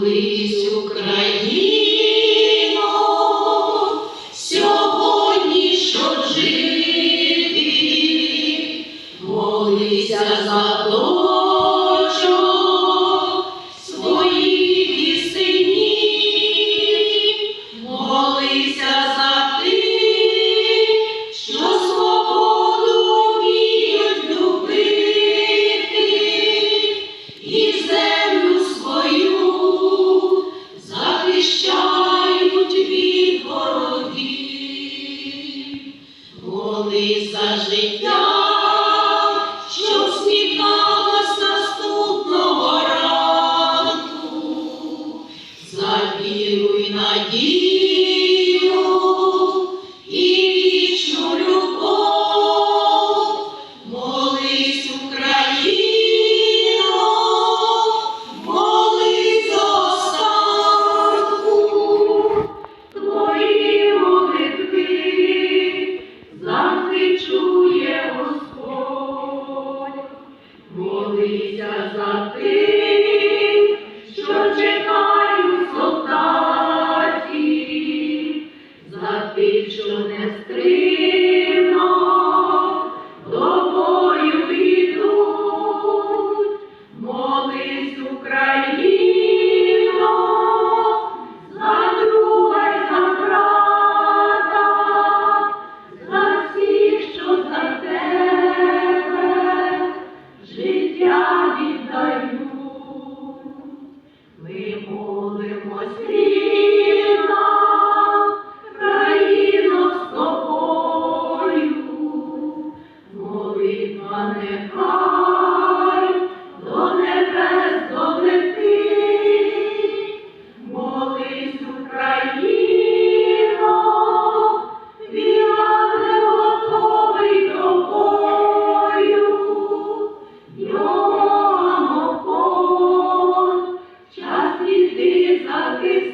Молись, Україно, сьогодні, щоб жити, молися за дочок Молись за життя, що усміхалась наступного ранку, за віру й надію За тих, що чекають солдатів, за тих, що не стримно Dios. is a